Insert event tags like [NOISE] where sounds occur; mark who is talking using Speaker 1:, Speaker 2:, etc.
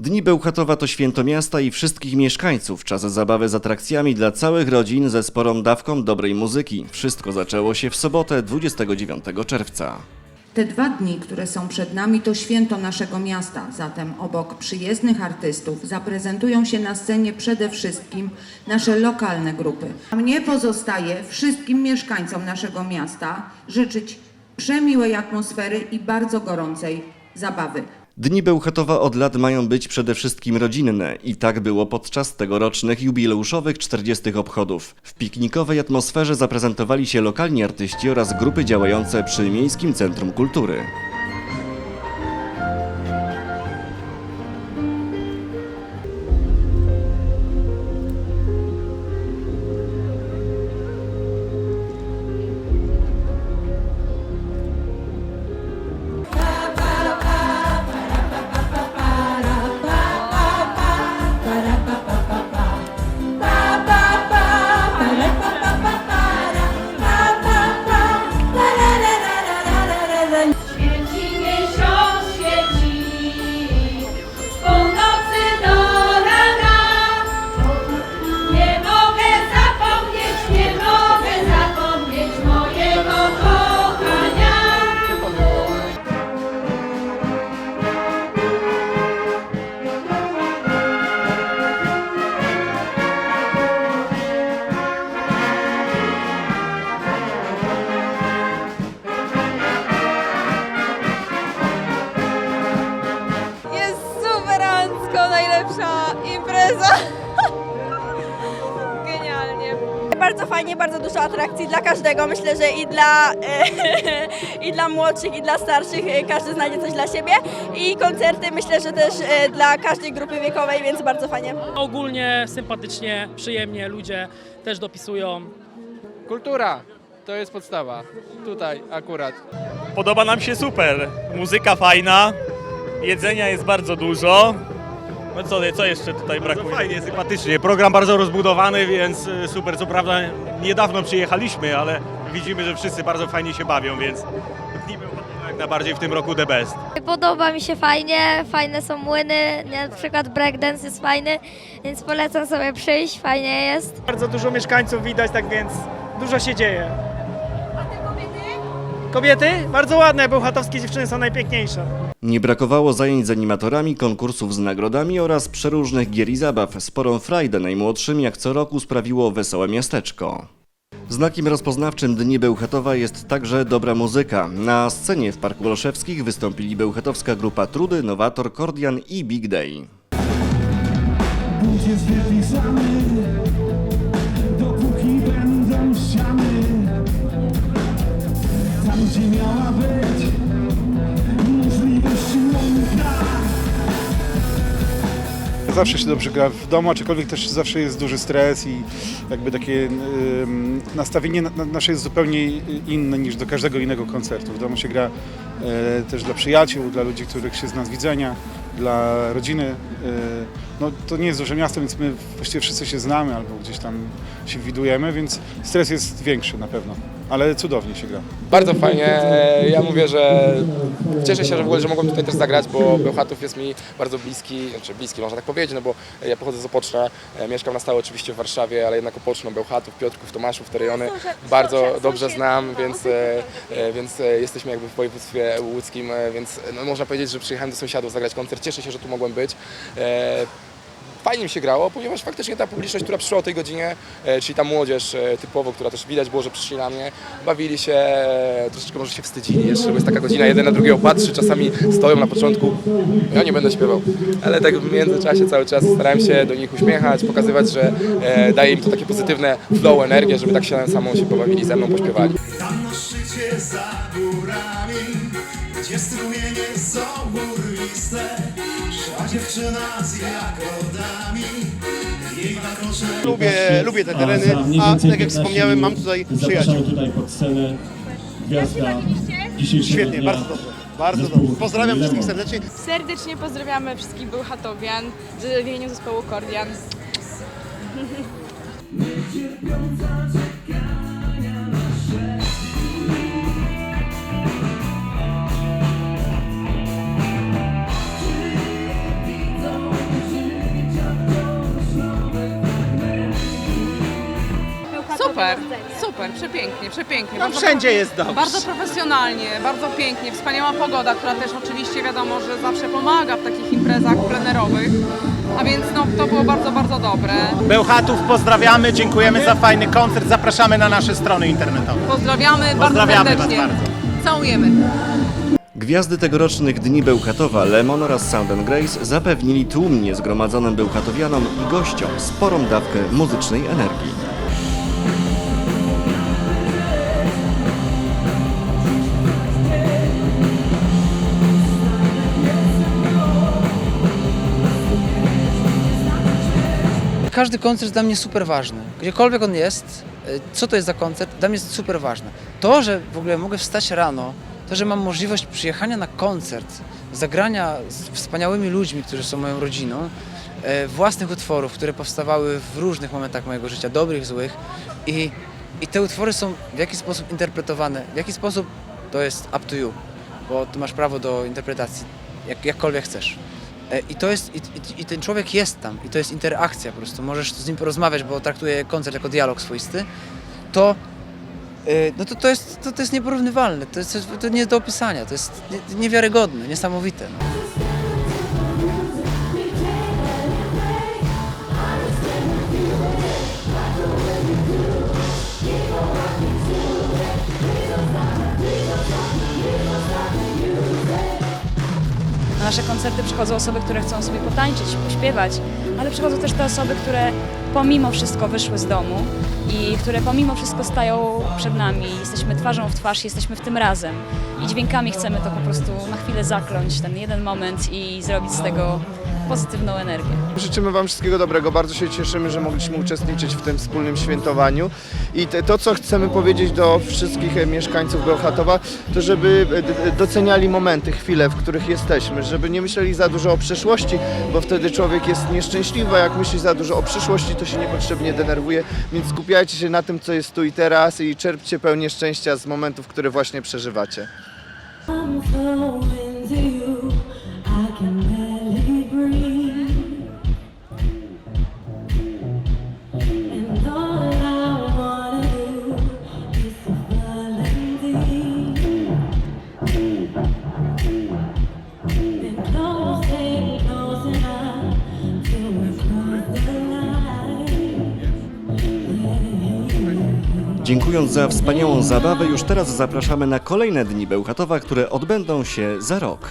Speaker 1: Dni Bełchatowa to święto miasta i wszystkich mieszkańców. Czas zabawy z atrakcjami dla całych rodzin ze sporą dawką dobrej muzyki. Wszystko zaczęło się w sobotę 29 czerwca.
Speaker 2: Te dwa dni, które są przed nami, to święto naszego miasta. Zatem obok przyjezdnych artystów zaprezentują się na scenie przede wszystkim nasze lokalne grupy. A mnie pozostaje wszystkim mieszkańcom naszego miasta życzyć przemiłej atmosfery i bardzo gorącej zabawy.
Speaker 1: Dni Bełchatowa od lat mają być przede wszystkim rodzinne i tak było podczas tegorocznych jubileuszowych 40 obchodów. W piknikowej atmosferze zaprezentowali się lokalni artyści oraz grupy działające przy Miejskim Centrum Kultury.
Speaker 3: Superancko, najlepsza impreza. [LAUGHS] Genialnie. Bardzo fajnie, bardzo dużo atrakcji dla każdego. Myślę, że i dla, e, [LAUGHS] i dla młodszych, i dla starszych e, każdy znajdzie coś dla siebie. I koncerty myślę, że też e, dla każdej grupy wiekowej, więc bardzo fajnie.
Speaker 4: Ogólnie sympatycznie, przyjemnie, ludzie też dopisują.
Speaker 5: Kultura to jest podstawa. Tutaj akurat.
Speaker 6: Podoba nam się super. Muzyka fajna, jedzenia jest bardzo dużo. No co, co jeszcze tutaj brakuje?
Speaker 7: Fajnie, sympatycznie. Program bardzo rozbudowany, więc y, super. Co prawda niedawno przyjechaliśmy, ale widzimy, że wszyscy bardzo fajnie się bawią, więc jak najbardziej w tym roku the best.
Speaker 8: Podoba mi się fajnie, fajne są młyny, na przykład breakdance jest fajny, więc polecam sobie przyjść, fajnie jest.
Speaker 9: Bardzo dużo mieszkańców widać, tak więc dużo się dzieje. A te kobiety? Kobiety? Bardzo ładne, bełchatowskie dziewczyny są najpiękniejsze.
Speaker 1: Nie brakowało zajęć z animatorami, konkursów z nagrodami oraz przeróżnych gier i zabaw. Sporą frajdę najmłodszym jak co roku sprawiło Wesołe Miasteczko. Znakiem rozpoznawczym Dni Bełchatowa jest także dobra muzyka. Na scenie w Parku Olszewskich wystąpili bełchatowska grupa Trudy, Nowator, Kordian i Big Day.
Speaker 10: Zawsze się dobrze gra w domu, aczkolwiek też zawsze jest duży stres i jakby takie nastawienie na, na nasze jest zupełnie inne niż do każdego innego koncertu. W domu się gra e, też dla przyjaciół, dla ludzi, których się zna z widzenia, dla rodziny. E, no, to nie jest duże miasto, więc my właściwie wszyscy się znamy albo gdzieś tam się widujemy, więc stres jest większy na pewno, ale cudownie się gra.
Speaker 5: Bardzo fajnie. Ja mówię, że cieszę się, że w ogóle, że mogłem tutaj też zagrać, bo Bełchatów jest mi bardzo bliski, znaczy bliski można tak powiedzieć, no bo ja pochodzę z Opoczna, e, mieszkam na stałe oczywiście w Warszawie, ale jednak Opoczno, Bełchatów, Piotrków, Tomaszów, te rejony bardzo dobrze znam, więc, e, e, więc jesteśmy jakby w województwie łódzkim, więc no, można powiedzieć, że przyjechałem do sąsiadów zagrać koncert. Cieszę się, że tu mogłem być. Fajnie mi się grało, ponieważ faktycznie ta publiczność, która przyszła o tej godzinie, e, czyli ta młodzież e, typowo, która też widać było, że przyszli na mnie, bawili się, e, troszeczkę może się wstydzili jeszcze, bo jest taka godzina, jeden na drugiego patrzy, czasami stoją na początku, ja nie będę śpiewał, ale tak w międzyczasie cały czas starałem się do nich uśmiechać, pokazywać, że daje im to takie pozytywne flow, energię, żeby tak się samą się pobawili, ze mną pośpiewali.
Speaker 11: Tam na szczycie za górami, gdzie strumienie są urwiste, szła dziewczyna z jagodami.
Speaker 9: Lubię, lubię te tereny, a tak jak wspomniałem, mam tutaj przyjaciół.
Speaker 11: tutaj pod scenę gwiazda dzisiejszego
Speaker 9: Świetnie, bardzo dobrze. Bardzo dobrze. Pozdrawiam wszystkich serdecznie.
Speaker 3: Serdecznie pozdrawiamy wszystkich Bełchatowian w imieniu zespołu Kordian.
Speaker 12: Super, super, przepięknie, przepięknie.
Speaker 9: No,
Speaker 12: Bardzo
Speaker 9: wszędzie jest dobrze.
Speaker 12: Bardzo profesjonalnie, bardzo pięknie, wspaniała pogoda, która też oczywiście wiadomo, że zawsze pomaga w takich imprezach plenerowych. A więc no, to było bardzo, bardzo dobre.
Speaker 9: Bełchatów pozdrawiamy, dziękujemy za fajny koncert, zapraszamy na nasze strony internetowe.
Speaker 12: Pozdrawiamy,
Speaker 9: Pozdrawiamy
Speaker 12: bardzo
Speaker 9: was
Speaker 12: serdecznie.
Speaker 9: bardzo.
Speaker 12: Całujemy.
Speaker 1: Gwiazdy tegorocznych Dni Bełchatowa Lemon oraz Sound and Grace zapewnili tłumnie zgromadzonym bełchatowianom i gościom sporą dawkę muzycznej energii.
Speaker 13: Każdy koncert jest dla mnie super ważny. Gdziekolwiek on jest, y, co to jest za koncert, dla mnie jest super ważne. To, że w ogóle mogę wstać rano, to, że mam możliwość przyjechania na koncert, zagrania z wspaniałymi ludźmi, którzy są moją rodziną, e, własnych utworów, które powstawały w różnych momentach mojego życia, dobrych, złych i, i te utwory są w jakiś sposób interpretowane, w jaki sposób to jest up to you, bo ty masz prawo do interpretacji, jak, jakkolwiek chcesz. E, I to jest, i, i, ten człowiek jest tam, i to jest interakcja po prostu, możesz z nim porozmawiać, bo traktuje koncert jako dialog swoisty, to, e, no to, to, jest, to, to jest nieporównywalne, to jest to nie do opisania, to jest nie- niewiarygodne, niesamowite. No.
Speaker 3: Nasze koncerty przychodzą osoby, które chcą sobie potańczyć, pośpiewać, ale przychodzą też te osoby, które pomimo wszystko wyszły z domu i które pomimo wszystko stają przed nami. Jesteśmy twarzą w twarz, jesteśmy w tym razem i dźwiękami chcemy to po prostu na chwilę zakląć, ten jeden moment i zrobić z tego pozytywną energię.
Speaker 14: Życzymy Wam wszystkiego dobrego. Bardzo się cieszymy, że mogliśmy uczestniczyć w tym wspólnym świętowaniu. I te, to, co chcemy powiedzieć do wszystkich e, mieszkańców Bełchatowa, to żeby e, doceniali momenty, chwile, w których jesteśmy, żeby nie myśleli za dużo o przeszłości, bo wtedy człowiek jest nieszczęśliwy, a jak myśli za dużo o przyszłości, to się niepotrzebnie denerwuje. Więc skupiajcie się na tym, co jest tu i teraz i czerpcie pełnię szczęścia z momentów, które właśnie przeżywacie.
Speaker 15: I'm flowing
Speaker 1: Dziękując za wspaniałą zabawę, już teraz zapraszamy na kolejne Dni Bełchatowa, które odbędą się za rok.